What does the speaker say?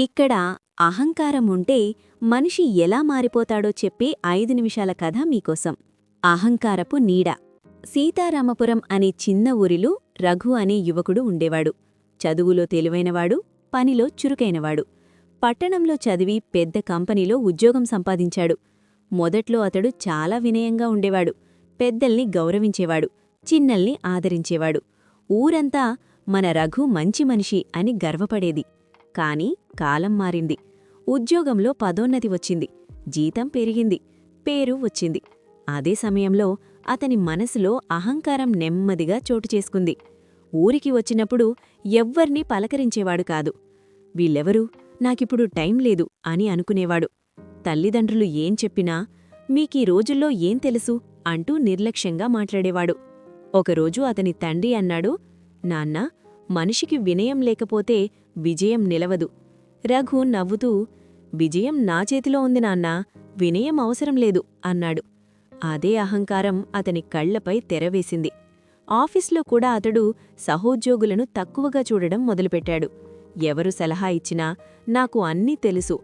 ఇక్కడ అహంకారం ఉంటే మనిషి ఎలా మారిపోతాడో చెప్పే ఐదు నిమిషాల కథ మీకోసం. అహంకారపు నీడ. సీతారామపురం అనే చిన్న ఊరిలో రఘు అనే యువకుడు ఉండేవాడు. చదువులో తెలివైనవాడు పనిలో చురుకైనవాడు. పట్టణంలో చదివి పెద్ద కంపెనీలో ఉద్యోగం సంపాదించాడు. మొదట్లో అతడు చాలా వినయంగా ఉండేవాడు. పెద్దల్ని గౌరవించేవాడు. చిన్నల్ని ఆదరించేవాడు. ఊరంతా మన రఘు మంచి మనిషి అని గర్వపడేది. కాని కాలం మారింది. ఉద్యోగంలో పదోన్నతి వచ్చింది. జీతం పెరిగింది. పేరు వచ్చింది. అదే సమయంలో అతని మనసులో అహంకారం నెమ్మదిగా చోటు చేసుకుంది. ఊరికి వచ్చినప్పుడు ఎవ్వర్నీ పలకరించేవాడు కాదు. వీళ్ళెవరూ? నాకిప్పుడు టైం లేదు అని అనుకునేవాడు. తల్లిదండ్రులు ఏం చెప్పినా మీకీ రోజుల్లో ఏం తెలుసు? అంటూ నిర్లక్ష్యంగా మాట్లాడేవాడు. ఒకరోజు అతని తండ్రి అన్నాడు నాన్నా మనిషికి వినయం లేకపోతే విజయం నిలవదు. రఘు నవ్వుతూ విజయం నా చేతిలో ఉంది నాన్నా వినయం అవసరం లేదు అన్నాడు. అదే అహంకారం అతని కళ్ళపై తెరవేసింది. ఆఫీస్లో కూడా అతడు సహోద్యోగులను తక్కువగా చూడడం మొదలుపెట్టాడు. ఎవరు సలహా ఇచ్చినా నాకు అన్నీ తెలుసు